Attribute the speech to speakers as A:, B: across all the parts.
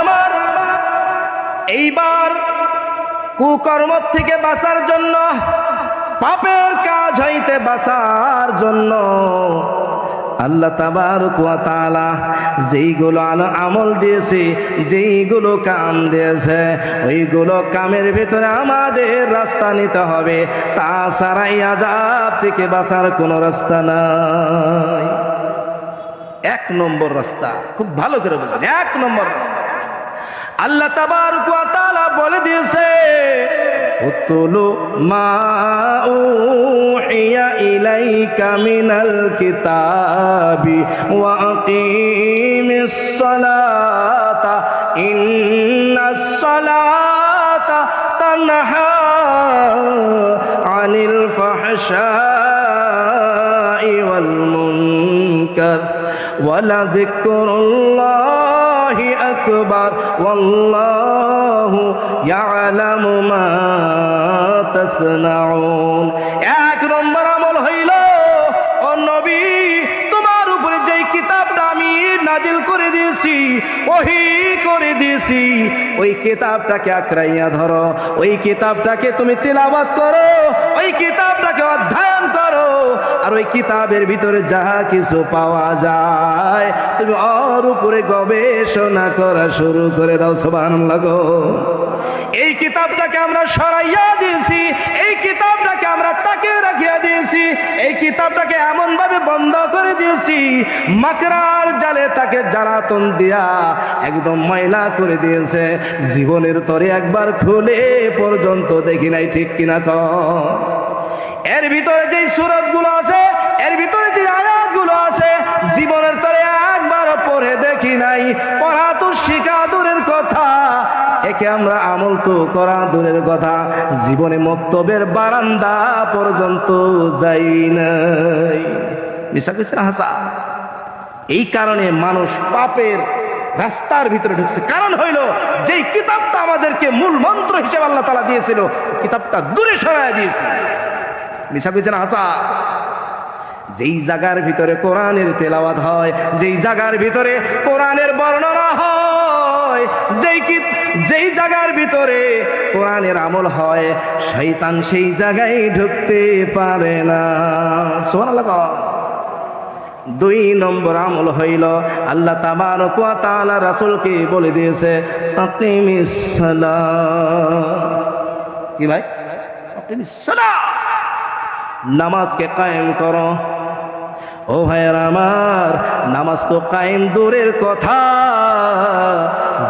A: আমার, এইবার কুকর্ম থেকে বাঁচার জন্য, পাপের কাজ হইতে বাঁচার জন্য আল্লাহ তাবার তাআলা যেইগুলো আমল দিয়েছে, যেইগুলো কাম দিয়েছে, ওইগুলো কামের ভিতরে আমাদের রাস্তা নিতে হবে। তাছাড়াই আজাব থেকে বাঁচার কোনো রাস্তা নাই। এক নম্বর রাস্তা। খুব ভালো করে বলবেন এক নম্বর রাস্তা। আল্লাহ তাবার তাআলা বলে দিয়েছে, উতুলু মা উহিয়া ইলাইকা মিনাল কিতাবি ওয়া আকিমিস সালাতা, ইন্নাস সালাতা তানহা আনিল ফাহশাই ওয়াল ولذكر الله أكبر والله يعلم ما تصنعون এক নম্বর আমল হইল ও নবী তোমার উপরে যেই কিতাবটা আমি নাজিল করে দিয়েছি ওহি করে দিয়েছি। ওই কিতাবটাকে আঁকড়াইয়া ধরো। ওই কিতাবটাকে তুমি তিলাবাত করো। ওই কিতাবটাকে অধ্যয়ন করো। আর ওই কিতাবের ভিতরে যাহা কিছু পাওয়া যায়, তুমি ওর উপরে গবেষণা করা শুরু করে দাও সোবান লাগো এই কিতাবটাকে আমরা সরাইয়া দিয়েছি, এই কিতাবটাকে আমরা তাকে রাখিয়া দিয়েছি, এই কিতাবটাকে এমন ভাবে বন্ধ দিয়েছি, মাকড়ার জালে তাকে জ্বালাতন দিয়া একদম ময়লা করে দিয়েছে। জীবনের তরে একবার খুলে পর্যন্ত দেখি নাই, ঠিক কিনা ক এর ভিতরে যে সুরতগুলো আছে, এর ভিতরে যে আয়াতগুলো আছে, জীবনের তরে একবার পড়ে দেখি নাই। পড়া তো শিখা দূরের কথা, একে আমরা আমল তো করা দূরের কথা। জীবনে মক্তবের বারান্দা পর্যন্ত যাই নাই। হাসা এই কারণে মানুষ পাপের রাস্তার ভিতরে ঢুকছে। কারণ হইল, যেই কিতাবটা আমাদেরকে মূল মন্ত্র হিসেবে আল্লাহ তালা দিয়েছিল, কিতাবটা দূরে সরাই দিয়েছে। মিশা কইছে না হাসা যেই জায়গার ভিতরে কোরআনের তেলাওয়াত হয়, যেই জায়গার ভিতরে কোরআনের বর্ণনা হয়, যেই কি, যেই জায়গার ভিতরে কোরআনের আমল হয় শৈতান সেই জায়গায় ঢুকতে পারে না। সুবহানাল্লাহ দুই নম্বর আমল হইল, আল্লাহ তাবারক ওয়া তাআলা রাসূলকে বলে দিয়েছে কি ভাই? নামাজকে কায়েম করো। ও ভাইয়ের আমার, নামাজ তো কায়েম দূরের কথা।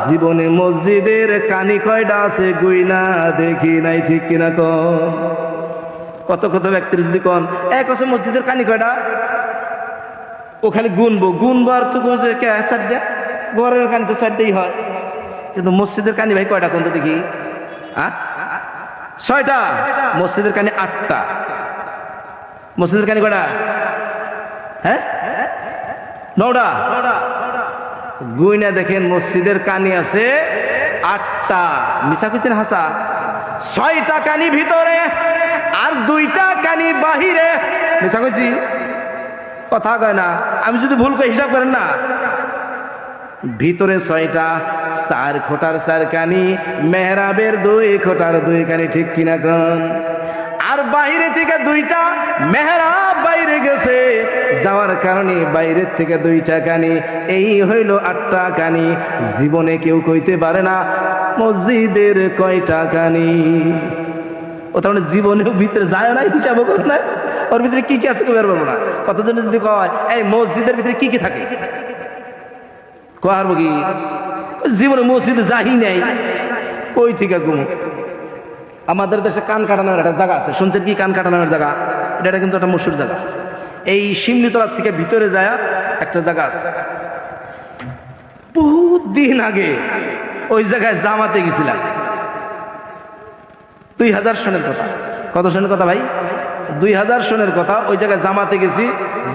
A: জীবনে মসজিদের কানি কয়টা আছে গুইনা দেখি নাই, ঠিক কিনা? কত কত ব্যক্তির যদি কন, এক আছে মসজিদের কানি কয়টা? ও খালি গুনবো। গুনবো আর তো সাইডটা ঘরের কানি তো সাইডটাই হয়। কিন্তু মসজিদের কানি ভাই কয়টা কোনটা দেখি? ছয়টা? মসজিদের কানি আটটা। মসজিদের কানি কয়টা? হ্যাঁ? নটা? গুইনা দেখেন মসজিদের কানি আছে আটটা। মিশা কুচিন হাসা? ছয়টা কানি ভিতরে আর দুইটা কানি বাহিরে। মিশা কইছি কথা কয় না, আমি যদি ভুল করে হিসাব করেন না। ভিতরে ছয়টা, চার খোটার চার কানি মেহরাবের দুই খোটার দুই কানি ঠিক কিনা কন? আর বাইরে থেকে দুইটা, মেহরাব বাইরে গেছে, যাওয়ার কারণে বাইরের থেকে দুইটা কানি, এই হইল আটটা কানি। জীবনে কেউ কইতে পারে না, মসজিদের কয়টা কানি? ও তার মানে জীবনেও ভিতরে যায় না হিসাব কর না ওর ভিতরে কি কি আছে কেউ বের পারব না। কতজন যদি কয়, এই মসজিদের ভিতরে কি কি থাকে? কি জীবনে মসজিদে যাহি নাই কই থেকে ঘুমো। আমাদের দেশে কান কাটানোর একটা জায়গা আছে। শুনছেন কি কান কাটানোর জায়গা? এটা কিন্তু একটা মশুর জায়গা। এই শিমলিতলা থেকে ভিতরে যায় একটা জায়গা আছে। বহুত দিন আগে ওই জায়গায় জামাতে গেছিলাম। দুই হাজার সনের কথা। কত সনের কথা ভাই? দুই হাজার সনের কথা, ওই জায়গায় জামাতে গেছি।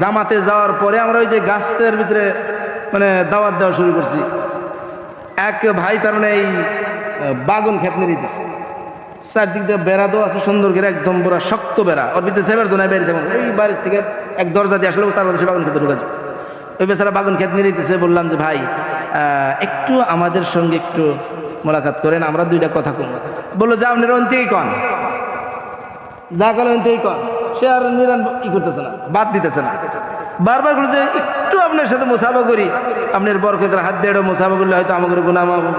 A: জামাতে যাওয়ার পরে আমরা ওই যে গাছের ভিতরে মানে দাওয়াত দেওয়া শুরু করছি। এক ভাই তার মানে এই বাগুন খেত নিয়ে দিতেছে চারদিক দিয়ে বেড়া দেওয়া আছে সুন্দর করে একদম পুরো শক্ত বেড়া। ওর ভিতরে সেবার জোনায় বেরিয়ে যেমন এই বাড়ির থেকে এক দরজা দিয়ে আসলে তার মধ্যে বাগুন খেতে ঢুকে। ওই বেচারা বাগুন খেত নিয়ে বললাম যে, ভাই একটু আমাদের সঙ্গে একটু মোলাকাত করেন, আমরা দুইটা কথা কম। বলল যে আপনি অন্তেই কন। যা কল অন্তেই কন সে আর নিরান ই করতেছে না, বাদ দিতেছে না। বারবার বলছে, একটু আপনার সাথে মোসাফা করি। আপনার বরকতের হাত দিয়ে মোসাফা করলে হয়তো আমাকে হবে।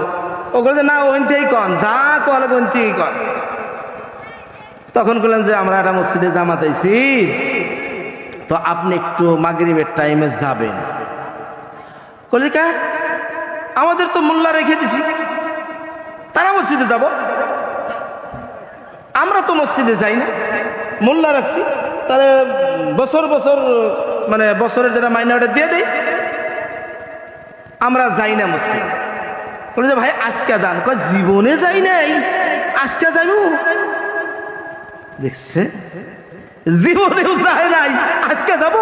A: ও বলছে, না ওইতেই কন যা কল ওইতেই কন তখন বললাম যে, আমরা একটা মসজিদে জামাতাইছি তো আপনি একটু মাগরিবের টাইমে যাবেন। কলিকা, আমাদের তো মোল্লা রেখে দিছি। তারা মসজিদে যাব? আমরা তো মসজিদে যাই না। মোল্লা রাখছি। তাহলে বছর বছর মানে বছরের যেটা মাইনে ওটা দিয়ে দেই। আমরা যাই না মসজিদ। বলে যে ভাই, আজকে দান কয় জীবনে যাই নাই। আজকে যাইব। দেখছে? জীবনেও যায় নাই। আজকে যাব।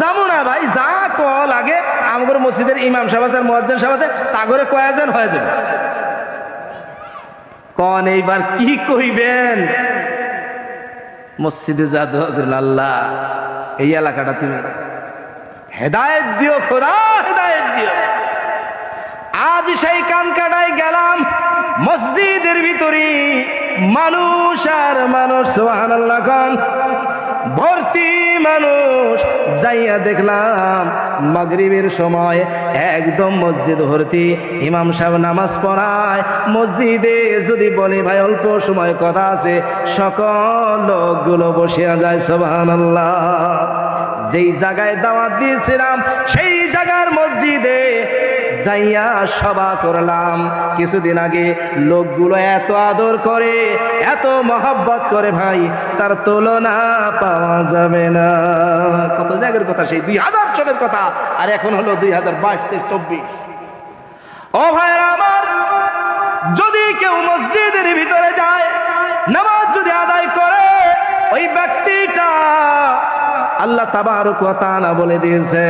A: যাব না ভাই, যা ক লাগে আমাদের মসজিদের ইমাম সাহেব আছে মহাজ্জেন সাহেব আছে, তা করে কয়াজন হয়ে যাবে? কন এইবার কি কইবেন? মসজিদে যা আল্লাহ, এই এলাকাটা তুমি হেদায়ত দিও, খোদা হেদায়ত দিও। আজ সেই কান কাটায় গেলাম মসজিদের ভিতরে মানুষ আর মানুষ খান ভর্তি মানুষ, যাইয়া দেখলাম মাগরিবের সময় একদম মসজিদ ভর্তি। ইমাম সাহেব নামাজ পড়ায়। মসজিদে যদি বলে, ভাই, অল্প সময় কথা আছে, সকল লোকগুলো বসিয়া যায় সোহানাল্লাহ যেই জায়গায় দাওয়াত দিয়েছিলাম, সেই জায়গার মসজিদে যাইয়া সভা করলাম। কিছুদিন আগে লোকগুলো এত আদর করে, এত মহব্বত করে ভাই, তার তুলনা পাওয়া যাবে না। কত জায়গার কথা সেই, দুই হাজার সনের কথা, আর এখন হলো দুই হাজার বাইশ চব্বিশ। ও ভাইরা আমার, যদি কেউ মসজিদের ভিতরে যায়, নামাজ যদি আদায় করে, ওই ব্যক্তিটা আল্লাহ তাবারক ওয়া বলে দিয়েছে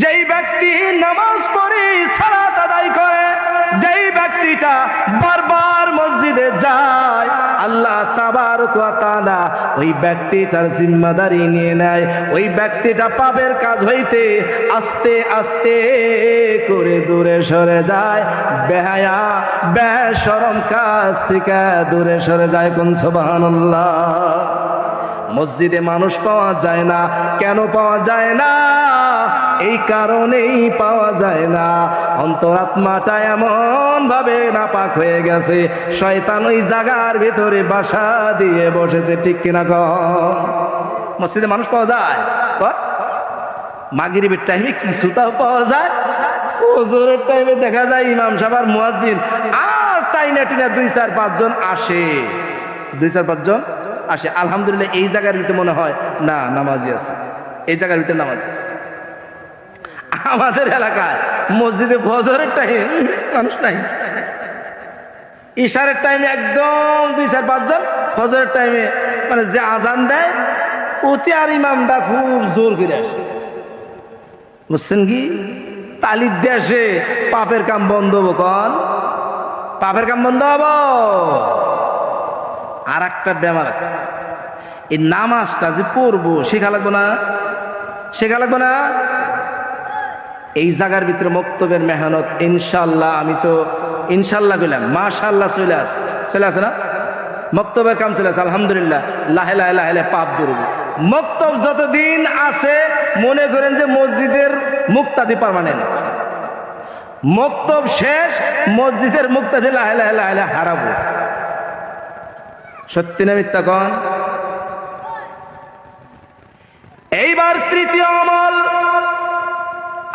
A: যেই ব্যক্তি নামাজ পড়ে, সালাত আদায় করে, যেই ব্যক্তিটা বারবার মসজিদে যায় আল্লাহ তাবারক ওয়া তাআলা ওই ব্যক্তিটার জিম্মাদারি নিয়ে নেয়, ওই ব্যক্তিটা পাপের কাজ হইতে আস্তে আস্তে করে দূরে সরে যায়। বেহায়া বেশরম কাজ থেকে দূরে সরে যায় কোন সুবহানাল্লাহ। মসজিদে মানুষ পাওয়া যায় না, কেন পাওয়া যায় না? এই কারণেই পাওয়া যায় না। অন্তরাত্মাটা এমন ভাবে নাপাক হয়ে গেছে, শয়তান ওই জায়গার ভিতরে বাসা দিয়ে বসেছে, ঠিক কিনা কম মসজিদে মানুষ পাওয়া যায়? মাগরিবের টাইমে কিছুটাও পাওয়া যায়? ওজোরের টাইমে দেখা যায় ইমাম সাহেব মুয়াজ্জিন আর টাইনা টিনা দুই চার পাঁচজন আসে। দুই চার পাঁচজন আসে। আলহামদুলিল্লাহ এই জায়গার ভিতরে মনে হয় না, নামাজি আছে। এই জায়গার ভিতরে নামাজি আছে। আমাদের এলাকায় মসজিদে ফজরের টাইম মানুষ নাই। ইশারের টাইমে একদম দুই চার পাঁচজন, ফজরের টাইমে মানে যে আজান দেয়, অতি আর ইমামটা খুব জোর করে আসে। বুঝছেন কি? তালির আসে, পাপের কাম বন্ধ হব, কন। পাপের কাম বন্ধ হব। আর একটা বেমার আছে। এই নামাজটা যে পড়ব, শেখা লাগবো না? শেখা লাগবো না? এই জায়গার ভিতরে মক্তবের মেহনত ইনশাল্লাহ আমি তো ইনশাল্লাহ কইলাম মাশাল্লাহ চলে আসে। চলে আসে না? মক্তবের কাম চলে আসে, আলহামদুলিল্লাহ। লাহে লাহে লাহে লাহে পাপ দূরব মক্তব যতদিন আছে, মনে করেন যে মসজিদের মুক্তাদি পারমানেন্ট মক্তব শেষ, মসজিদের মুক্তাদি লাহে লাহে লাহে লাহে হারাবো। সত্যি না মিথ্যা কন? এইবার তৃতীয় আমল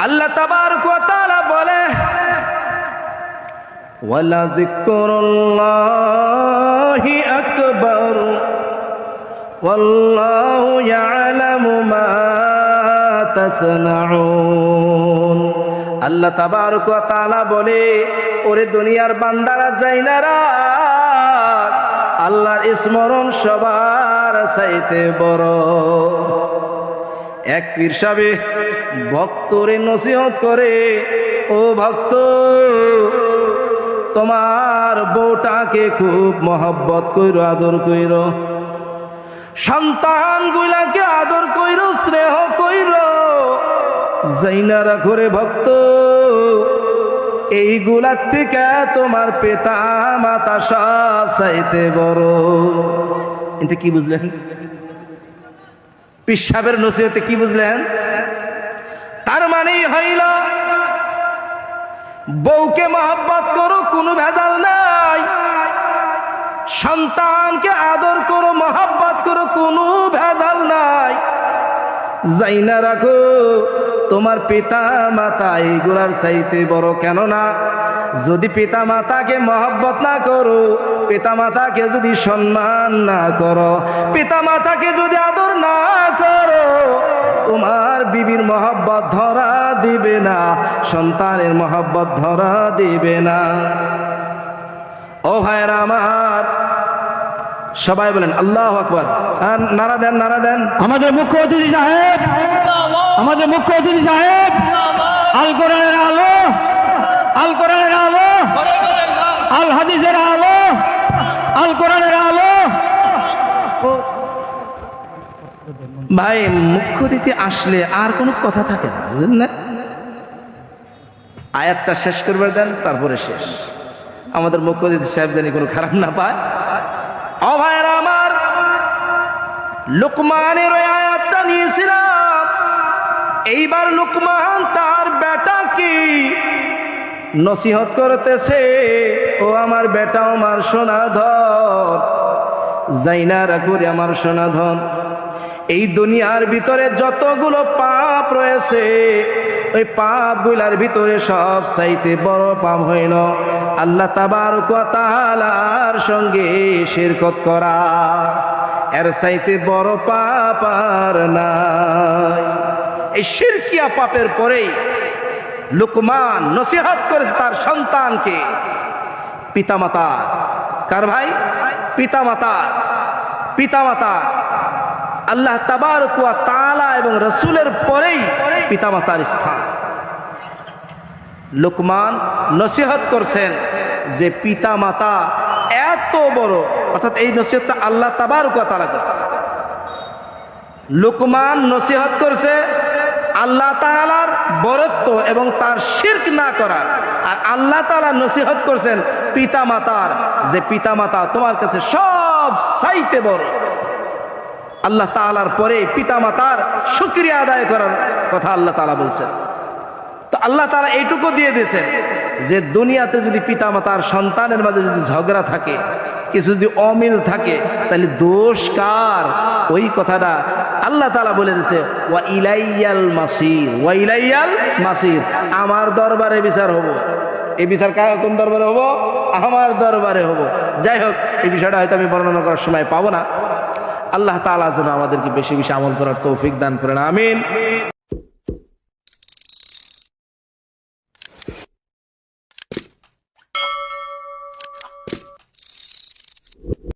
A: আল্লাহ ওয়া তাআলা বলে, ওয়ালা আল্লাহ তাবারক ওয়া বলে, ওরে দুনিয়ার বান্দারা যাইনারা আল্লাহর স্মরণ সবার চাইতে বড়। এক পীর সাবে ভক্তরে নসিহত করে, ও ভক্ত, তোমার বউটাকে খুব মহব্বত কইর, আদর কইর। সন্তান গুলাকে আদর কইরো, স্নেহ কইরো। জাইনারা করে ভক্ত এইগুলার থেকে তোমার পেতা মাতা সব চাইতে বড়। এটা কি বুঝলেন? পিসাবের নসিহতে কি বুঝলেন? হইল বউকে মহব্বত করো, কোনো ভেজাল নাই। সন্তানকে আদর করো, মহব্বত করো, কোনো ভেজাল নাই। যাই না রাখো, তোমার পিতা মাতা এইগুলার চাইতে বড় কেন না? যদি পিতা মাতাকে মহব্বত না করো পিতা মাতাকে যদি সম্মান না করো পিতা মাতাকে যদি আদর না করো তোমার বিবির মহব্বত ধরা দিবে না, সন্তানের মহব্বত ধরা দিবে না। ও ভাইরা আমার, সবাই বলেন, আল্লাহ আকবর। নারা দেন নারা দেন।
B: আমাদের মুখ্য অতিথি সাহেব, আমাদের মুখ্য অতিথি সাহেব, আল কোরআনের আলো, আল কোরআনের আলো, আল হাদিসের আলো, আল কোরআনের আলো।
A: ভাই মুখ্য অতিথি আসলে আর কোনো কথা থাকে না, বুঝলেন না? আয়াতটা শেষ করবে দেন, তারপরে শেষ। আমাদের মুখ্য অতিথি সাহেব জানি কোনো খারাপ না পায়। আমার, লুকমানের ওই আয়াতটা নিয়েছিলাম। এইবার লুকমান তার বেটা কি নসিহত করতেছে, ও আমার বেটা আমার সোনা ধন যাইনা রাখুরে আমার সোনা ধন এই দুনিয়ার ভিতরে যতগুলো পাপ রয়েছে, ওই পাপগুলার ভিতরে সব চাইতে বড় পাপ হইল আল্লাহ তাবার তালার সঙ্গে শিরকত করা। এর চাইতে বড় পাপ আর নাই। এই শিরকিয়া পাপের পরেই লুকমান নসিহত করেছে তার সন্তানকে। পিতামাতা। কার ভাই? পিতামাতা। পিতামাতা। আল্লাহ তাবার কুয়া তালা এবং রসুলের পরেই পিতামাতার স্থান। লোকমান নসিহত করছেন যে পিতা মাতা এত বড়, অর্থাৎ এই নসিহতটা আল্লাহ তাবার কুয়া তালা করছে। লোকমান নসিহত করছে আল্লাহ তালার বরত্ব এবং তার শির্ক না করার। আর আল্লাহ তালা নসিহত করছেন পিতা মাতার যে পিতা মাতা তোমার কাছে সব সাইতে বড়। আল্লাহ তালার পরে পিতা মাতার শুক্রিয়া আদায় করার কথা আল্লাহ তালা বলছেন। তো আল্লাহ তালা এইটুকু দিয়ে দিয়েছেন যে দুনিয়াতে যদি পিতা মাতার সন্তানের মাঝে যদি ঝগড়া থাকে, কিছু যদি অমিল থাকে, তাহলে দোষ কার? ওই কথাটা আল্লাহ তালা বলে দিছে ওয়া ইলাইয়াল মাসির। ওয়া ইলাইয়াল মাসির। আমার দরবারে বিচার হব। এই বিচার কার, কোন দরবারে হব? আমার দরবারে হব। যাই হোক, এই বিষয়টা হয়তো আমি বর্ণনা করার সময় পাবো না। আল্লাহ তালা যেন আমাদেরকে বেশি বেশি আমল করার তৌফিক দান করেন আমিন।